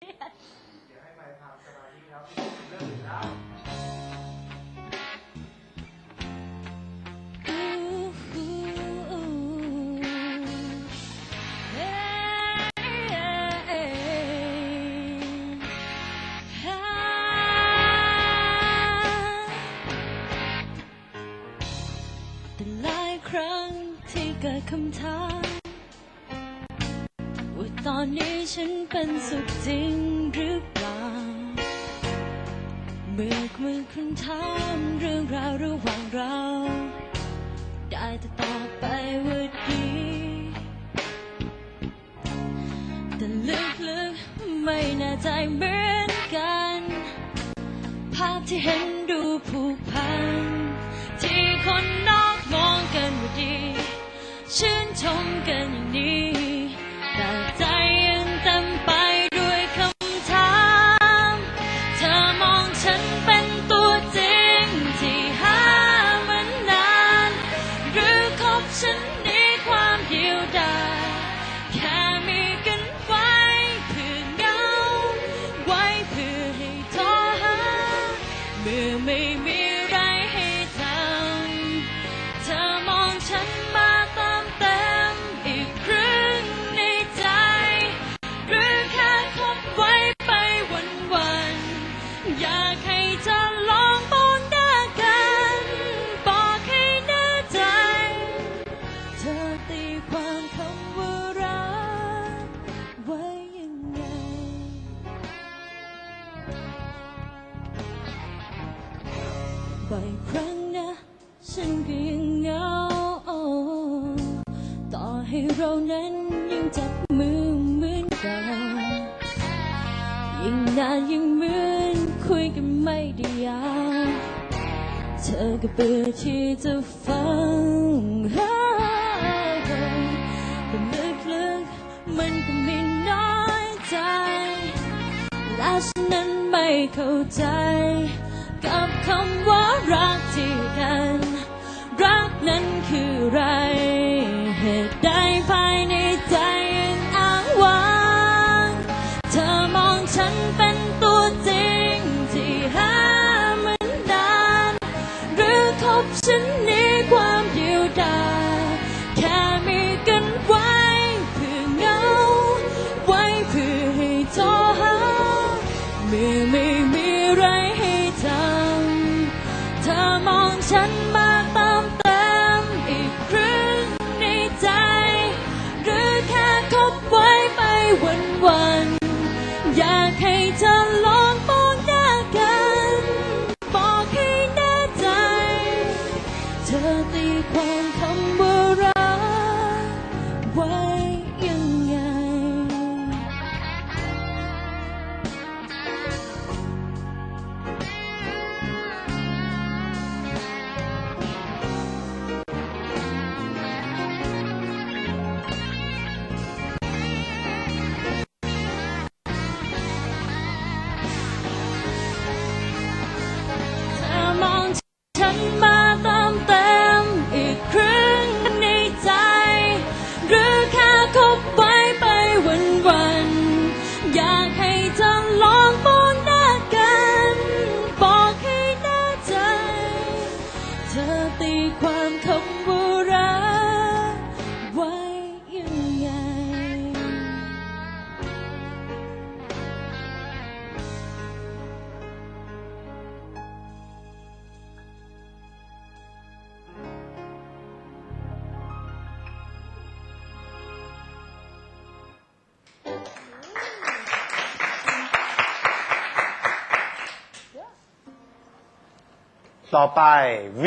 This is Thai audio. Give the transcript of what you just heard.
แต่หลายครั้งที่เกิดคำถาม ตอนนี้ฉันเป็นสุขจริงหรือเปล่า เมื่อมือคำถามเรื่องราวระหว่างเรา ได้แต่ตอบไปว่าดี แต่ลึกๆไม่แน่ใจเหมือนกัน ภาพที่เห็นดูผูก ตีความคำว่ารักไว้ยังไง บ่อยครั้งนะฉันก็ยังเหงาต่อให้เรานั้นยังจับมือเหมือนเก่ายิ่งนานยิ่งเหมือนคุยกันไม่ได้ยาวเธอก็เบื่อที่จะฟัง มันก็มีน้อยใจ และฉันนั้นไม่เข้าใจ กับคำว่ารักที่ เมื่อไม่มีไรให้ทำเธอมองฉันมาติมเต็มอีกครึ่งในใจ หรือแค่คบไว้ไปวันวันๆอยากให้เธอลองมองหน้ากันบอกให้แน่ใจ เธอตีความคำว่ารักไว้ ต่อไป V